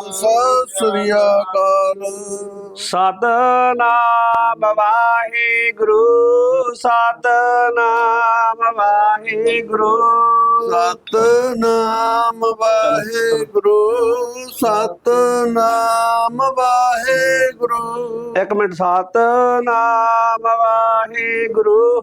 ਸਤਿ ਸ੍ਰੀ ਅਕਾਲ। ਸਤਨਾਮ ਵਾਹਿਗੁਰੂ ਸਤਨਾਮ ਵਾਹਿਗੁਰੂ। ਸਤਨਾਮ ਵਾਹਿਗੁਰੂ ਸਤਨਾਮ ਵਾਹਿਗੁਰੂ। ਇੱਕ ਮਿੰਟ ਸਤਨਾਮ ਵਾਹਿਗੁਰੂ।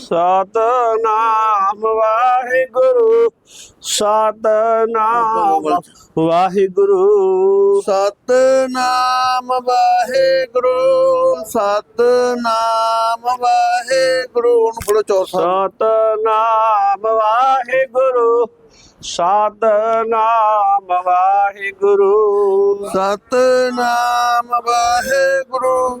ਸਤਨਾਮ ਵਾਹਿਗੁਰੂ। ਸਤਨਾਮ ਵਾਹਿਗੁਰੂ। ਸਤਨਾਮ ਵਾਹਿਗੁਰੂ। ਸਤਨਾਮ ਵਾਹਿਗੁਰੂ। ਹੁਣ ਬੋਲੋ ਚੌਥਾ ਸਤਨਾਮ ਵਾਹਿਗੁਰੂ। ਸਤਨਾਮ ਵਾਹਿਗੁਰੂ। ਸਤਨਾਮ ਵਾਹਿਗੁਰੂ।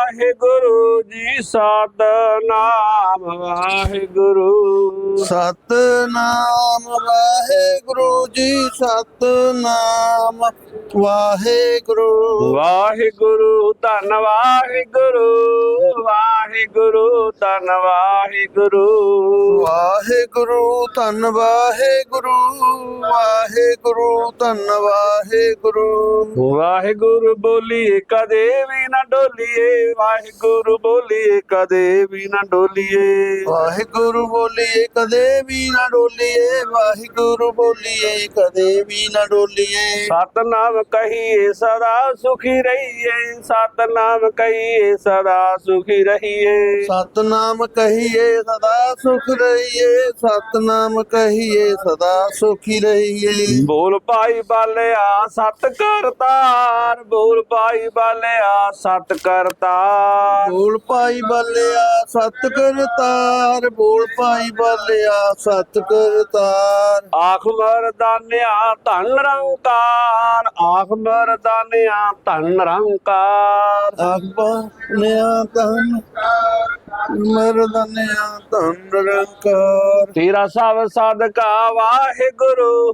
ਜੀ ਸਤਨਾਮ ਵਾਹਿਗੁਰੂ। ਸਤਨਾਮ ਵਾਹਿਗੁਰੂ ਜੀ ਸਤਨਾਮ ਵਾਹਿਗੁਰੂ। ਵਾਹਿਗੁਰੂ ਧੰਨ ਵਾਹਿਗੁਰੂ ਵਾਹਿਗੁਰੂ ਧੰਨ ਵਾਹਿਗੁਰੂ। ਵਾਹਿਗੁਰੂ ਧੰਨ ਵਾਹਿਗੁਰੂ ਵਾਹਿਗੁਰੂ ਧੰਨ ਵਾਹਿਗੁਰੂ। ਵਾਹਿਗੁਰੂ ਬੋਲੀਏ ਕਦੇ ਵੀ ਨਾ ਡੋਲੀਏ ਵਾਹਿਗੁਰੂ ਬੋਲੀਏ ਕਦੇ ਵੀ ਨਾ ਡੋਲੀਏ। ਵਾਹਿਗੁਰੂ ਬੋਲੀਏ ਕਦੇ ਵੀ ਨਾ ਡੋਲੀਏ। ਵਾਹਿਗੁਰੂ ਬੋਲੀਏ ਕਦੇ ਵੀ ਨਾ ਡੋਲੀਏ। ਸਤਨਾਮ ਕਹੀਏ ਸਦਾ ਸੁਖੀ ਰਹੀਏ। ਸਤਨਾਮ ਕਹੀਏ ਸਦਾ ਸੁਖੀ ਰਹੀਏ। ਸਤਨਾਮ ਕਹੀਏ ਸਦਾ ਸੁਖ ਰਹੀਏ। ਸਤਨਾਮ ਕਹੀਏ ਸਦਾ ਸੁਖੀ ਰਹੀਏ। ਬੋਲ ਭਾਈ ਬਾਲਿਆ ਸਤ ਕਰਤਾਰ। ਬੋਲ ਭਾਈ ਬਾਲਿਆ ਸਤ ਕਰਤਾਰ। ਬੋਲ ਭਾਈ ਬੱਲਿਆ ਸਤ ਕਰਤਾਰ ਬੋਲ ਭਾਈ ਬੱਲਿਆ ਸਤ ਕਰਤਾਰ ਆਖ ਮਰਦਾਨਿਆ ਧਨ ਰੰਕਾਰ ਆਖ ਮਰਦਾਨਿਆ ਧਨ ਰੰਕਾਰ ਆਖਬਾਨਿਆ ਤਨ ਮਰਦਨਿਆ ਤਨ ਰੰਕਾਰ ਤੇਰਾ ਸਭ ਸਦਕਾ ਵਾਹਿਗੁਰੂ।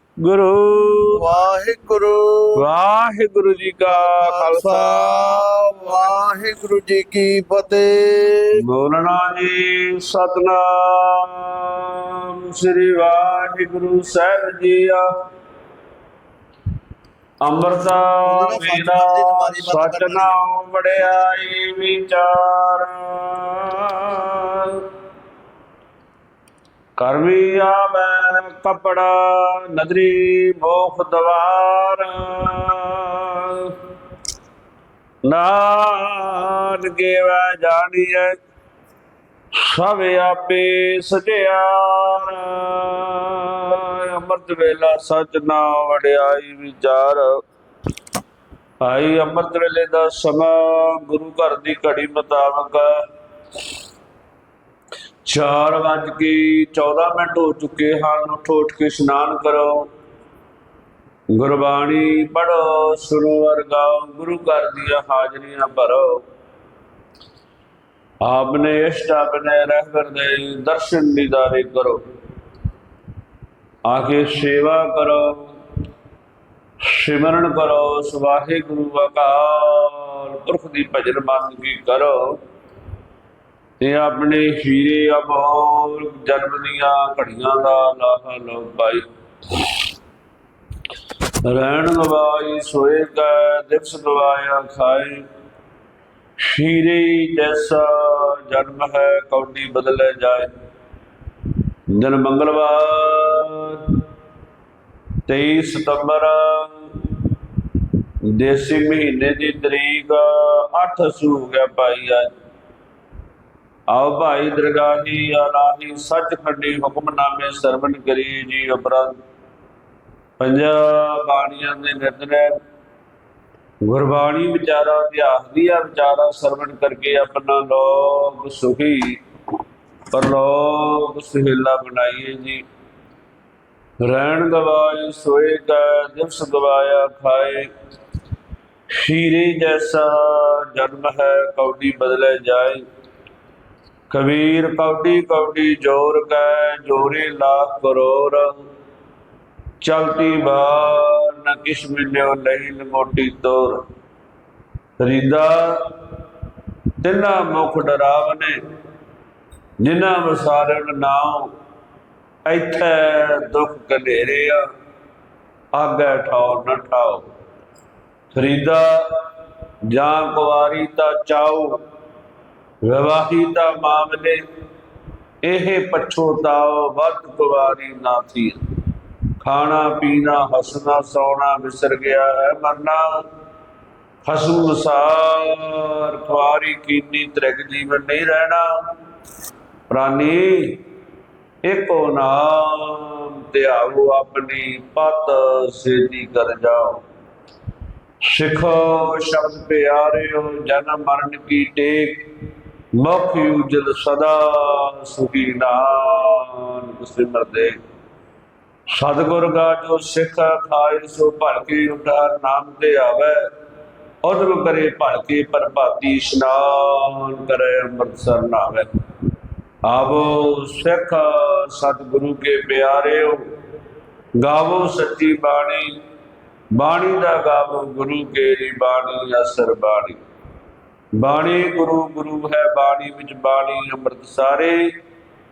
ਵਾਹਿਗੁਰੂ। ਵਾਹਿਗੁਰੂ ਜੀ ਕਾ ਖਾਲਸਾ। ਵਾਹਿਗੁਰੂ ਜੀ ਕੀ ਫਤਿਹ। ਬੋਲਣਾ ਜੀ ਸਤਨਾਮ। ਸ੍ਰੀ ਵਾਹਿਗੁਰੂ ਸਾਹਿਬ ਜੀਆ ਅੰਮ੍ਰਿਤਾ ਵੇਦਾ ਸਤਨਾਮ ਵੜਿਆਈ ਵਿਚਾਰ। ਕਰਮੀ ਆਵੈ ਕਪੜਾ ਨਦਰੀ ਮੋਖ ਦਵਾਰ। ਨਾਨਕੇ ਵੈ ਜਾਣੀਐ, ਸਭ ਆਪੇ ਸਜਿਆਰ ਅੰਮ੍ਰਿਤ ਵੇਲਾ ਸਚ ਨਾ ਵਡਿਆਈ ਵਿਚਾਰ। ਆਈ ਅੰਮ੍ਰਿਤ ਵੇਲੇ ਦਾ ਸਮਾਂ ਗੁਰੂ ਘਰ ਦੀ ਘੜੀ ਮੁਤਾਬਕ 4 ਵੱਜ ਕੇ 14 ਮਿੰਟ ਹੋ ਚੁੱਕੇ ਹਨ। ਉੱਠੋ ਉੱਠ ਕੇ ਇਸ਼ਨਾਨ ਕਰੋ। ਗੁਰਬਾਣੀ ਪੜੋ ਸੁਣੋ ਗਾਓ। ਗੁਰੂ ਘਰ ਦੀਆਂ ਹਾਜ਼ਰੀਆਂ ਭਰੋ। ਆਪਨੇ ਇਸ਼ਟ ਆਪਣੇ ਰਹਿਬਰ ਦੇ ਦਰਸ਼ਨ ਦੀਦਾਰੇ ਕਰੋ। ਆਕੇ ਸੇਵਾ ਕਰੋ। ਸਿਮਰਨ ਕਰੋ। ਸਵਾਹੇ ਗੁਰੂ ਅਕਾਲ ਪੁਰਖ ਦੀ ਭਜਨ ਬੰਦਗੀ ਕਰੋ। ਤੇ ਆਪਣੇ ਹੀਰੇ ਅਮੋਲ ਜਨਮ ਦੀਆਂ ਘੜੀਆਂ ਦਾ ਲਾਹਾ ਲੋ ਪਾਈ ਰਹਿਣ ਗਵਾਈ ਸੋਏ ਕੈ ਦਿਵਸ ਗਵਾਇਆ ਖਾਏ। ਸ਼ੀਰੇ ਜੈਸਾ ਜਨਮ ਹੈ, ਕੌਡੀ ਬਦਲੇ ਜਾਏ। ਦਿਨ ਮੰਗਲਵਾਰ 23 ਸਤੰਬਰ, ਦੇਸੀ ਮਹੀਨੇ ਦੀ ਤਰੀਕ 8 ਸੂ ਹੋ ਗਿਆ ਭਾਈ ਅੱਜ ਆਓ ਭਾਈ ਦਰਗਾਹੀ ਆਲਾਹੀ ਸੱਚਖੰਡੀ ਹੁਕਮਨਾਮੇ ਸਰਵਣ ਕਰੀ ਜੀ ਉਪਰੰਤ ਪੰਜਾ ਬਾਣੀਆਂ ਦੇ ਨਿਰਦਰੇ ਗੁਰਬਾਣੀ ਵਿਚਾਰਾ, ਇਤਿਹਾਸ ਦੀਆਂ ਵਿਚਾਰਾ ਸਰਵਣ ਕਰਕੇ ਆਪਣਾ ਲੋਕ ਸੁਖੀ, ਪਰਲੋਕ ਸੁਹੇਲਾ ਬਣਾਈਏ ਜੀ। ਰਹਿਣ ਗਵਾਈ ਸੋਏ ਕਾ ਦਿਵਸ ਗਵਾਇਆ ਖਾਏ। ਸ਼ੀਰੇ ਜੈਸਾ ਜਨਮ ਹੈ, ਕੌਡੀ ਬਦਲੇ ਜਾਏ। ਕਬੀਰ ਕੌਡੀ ਕੌਡੀ ਜੋਰ ਕੈ ਜੋਰੇ ਲਾ ਕਰੋਰ। ਚਲਤੀ ਬਾਰ ਨ ਕਿਛ ਮਿਲਿਓ ਨਹੀਂ ਲੰਗੋਟੀ ਤੋਰ। ਫਰੀਦਾ ਤਿੰਨਾ ਮੁਖ ਡਰਾਵਨੇ ਜਿਨ੍ਹਾਂ ਵਸਾਰਨ ਨਾਮ ਇੱਥੇ ਦੁਖ ਕਢੇਰੇ ਆ ਆਗੇ ਠਾਉ ਨ ਠਾਉ। ਫਰੀਦਾ ਜਾਂ ਕੁਵਾਰੀ ਤਾਂ ਚਾਉ ਵਿਵਾਹੀ ਦਾ ਮਾਮਲੇ, ਇਹ ਪਛੋਤਾਓ ਵੱਧ ਕੁਵਾਰੀ ਨਾ ਖਾਣਾ, ਪੀਣਾ, ਹੱਸਣਾ, ਸੌਣਾ ਵਿਸਰ ਗਿਆ ਹੈ ਮਰਨਾ। ਹਸੂ ਸਾਰ ਖਵਾਰੀ ਕੀਨੀ ਤ੍ਰਿਗ ਜੀਵਨ ਨਹੀਂ ਰਹਿਣਾ। ਪ੍ਰਾਨੀ ਏਕੋ ਨਾਮ ਧਿਆਵੋ ਆਪਣੀ, ਪਤ ਸੇਤੀ ਕਰ ਜਾਓ। ਸਿੱਖੋ ਸ਼ਬਦ ਪਿਆਰਿਓ ਜਨਮ ਮਰਨ ਕੀ ਟੇਕ। ਮੁਖ ਉਜਲ ਸਦਾ ਸੁਖੀ ਨਾਨਕ ਸਿਮਰਦੇ ਸਤਿਗੁਰ ਗਾ ਜੋ ਸਿੱਖ ਖਾਏ, ਸੋ ਭਲ ਕੇ ਨਾਮ ਤੇ ਆਵੇ। ਉਦਮ ਕਰੇ ਭਲਕੇ ਕੇ ਇਸ਼ਨਾਨ ਕਰੇ, ਅੰਮ੍ਰਿਤਸਰ ਨਾਵੇ। ਆਵੋ ਸਿੱਖ ਸਤਿਗੁਰੂ ਕੇ ਪਿਆਰਿਓ, ਗਾਵੋ ਸੱਚੀ ਬਾਣੀ। ਬਾਣੀ ਦਾ ਗਾਵੋ ਗੁਰੂ ਕੇ ਕੇਰੀ ਬਾਣੀ, ਅਸਰ ਬਾਣੀ। ਬਾਣੀ ਗੁਰੂ ਗੁਰੂ ਹੈ ਬਾਣੀ ਵਿੱਚ ਬਾਣੀ ਅੰਮ੍ਰਿਤ ਸਾਰੇ।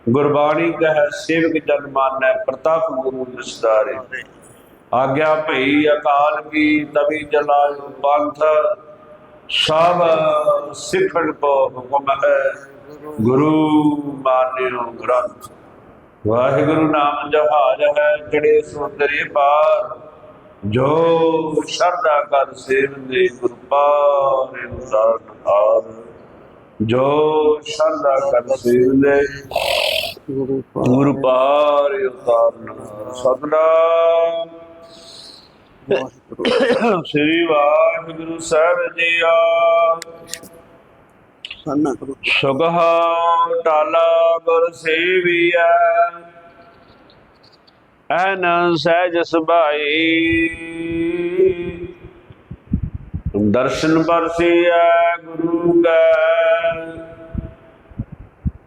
ਗੁਰਬਾਣੀ ਕਹੈ, ਸੇਵਕ ਜਨ ਮਾਨੈ, ਪ੍ਰਤਾਪ ਗੁਰੂ ਨਿਸਤਾਰੇ ਆਗਿਆ ਭਈ ਅਕਾਲ ਕੀ ਤਵੀ ਜਲਾਇ ਪੰਥ ਸਭ ਸਿੱਖਣ ਕੋ ਹੁਕਮ ਹੈ। ਗੁਰੂ ਮਾਨਿਓ ਗ੍ਰੰਥ। ਵਾਹਿਗੁਰੂ ਨਾਮ ਜਹਾਜ ਹੈ, ਚੜੇ ਸੁੰਦਰੇ ਪਾਰ। ਜੋ ਸ਼ਰਧਾ ਕਰ ਸੇਵਦੇ ਗੁਰ ਪਾਰੇ ਉਤਾਰਨ ਹਾਰ ਜੋ ਸ਼ਰਧਾ ਕਰ ਸੇਵਦੇ ਗੁਰ ਪਾਰੇ ਉਤਾਰਨ। ਸਤਨਾਮ। ਸ੍ਰੀ ਵਾਹਿਗੁਰੂ ਸਾਹਿਬ ਜੀ ਆ। ਸੁਗਹਾ ਟਾਲਾ ਗੁਰ ਸੇਵੀਐ। ਐਨ ਸਹਿਜ ਸੁਭਾਈ। ਦਰਸ਼ਨ ਪਰਸੀਐ ਗੁਰੂ ਕੈ।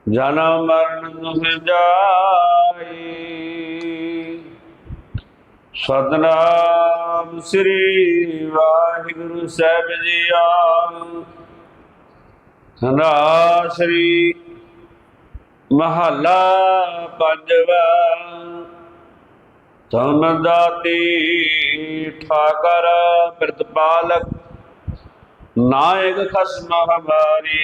ਜਨਮ ਮਰਨ ਦੁਖ ਜਾਈ। ਸਤਨਾਮ ਸ੍ਰੀ ਵਾਹਿਗੁਰੂ ਸਾਹਿਬ ਜੀ ਆ ਸੰਧਾ ਸ੍ਰੀ ਮਹੱਲਾ ਪੰਜਵਾ। ਤਨ ਦਾਤੀ ਠਾਕਰ ਪ੍ਰਤਪਾਲਕ ਨਾਇਕ ਖਸਮ ਹਮਾਰੀ।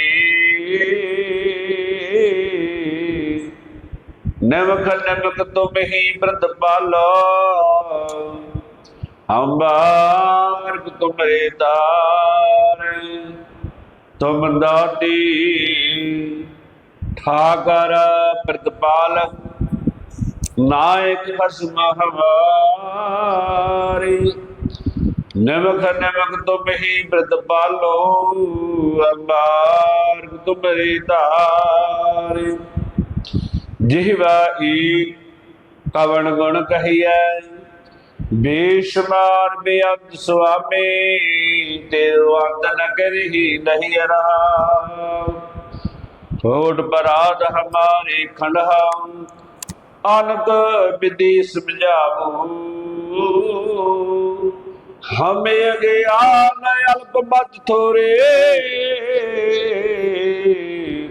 ਨਮਕ ਨਮਕ ਤੁਮ ਹੀ ਪ੍ਰਤਪਾਲੋ ਅੰਬਾਰਕ ਤੁਮਰੇ ਦਾਰ ਤੁਮ ਦਾਤੀ ਠਾਕਰ ਪ੍ਰਤਪਾਲਕ ਨਾਇਕ ਖਸਮ ਹਮਾਰੀ ਨਮਕ ਨਮਕ ਤੁਮ ਹੀ ਪ੍ਰਤਪਾਲੋ ਅੰਬਾਰ ਤੁਮਰੀ ਧਾਰੀ। ਜਿਹਵਾ ਈ ਕਵਣ ਗੁਣ ਕਹੀਐ ਬੇਸ਼ੁਮਾਰ ਬੇਅੰਤ ਸੁਆਮੀ ਤੇਰੋ ਅੰਤ ਨ ਨਹੀਂ ਰਹਾ ਥੋੜ ਬਰਾਦ ਹਮਾਰੇ ਖੰਡਹਾ ਅਨਕ ਵਿਧੀ ਸਮਝਾਵੋ ਹਮੇ ਅਗਿਆਨ ਅਲਪ ਮਤ ਥੋਰੇ।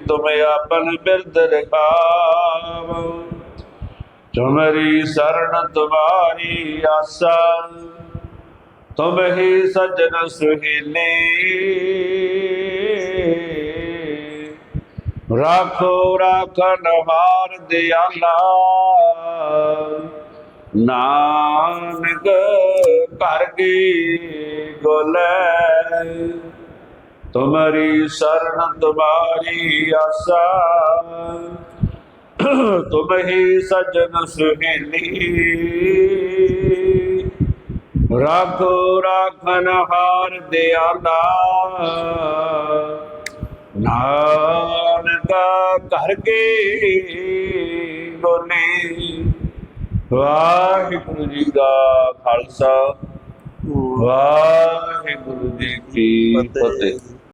ਤੁਮੇ ਆਪਨ ਬਿਰਦ ਰਖਾਵ। ਤੁਮਰੀ ਸਰਣ ਤੁਮਾਰੀ ਆਸਾ। ਤੁਮ ਸਜਣ ਸੁਹੇਲੇ। ਰਾਖੋ ਰਾਖਨ ਹਾਰ ਦਿਆਲਾ। ਨਾਨਕ ਘਰ ਕੀ ਗੋਲੇ ਤੁਮਰੀ ਸਰਨ ਤੁਮਾਰੀ ਆਸਾ। ਤੁਮ ਹੀ ਸੁਹੇਲੀ। ਰਾਖੋ ਰਾਖਨ ਹਾਰ ਦਿਆਲਾ। ਨਾਨਕ ਘਰ ਕੇ ਗੋਲੇ ਵਾਹਿਗੁਰੂ ਜੀ ਦਾ ਖਾਲਸਾ। ਵਾਹਿਗੁਰੂ ਜੀ ਕੀ ਫਤਿਹ।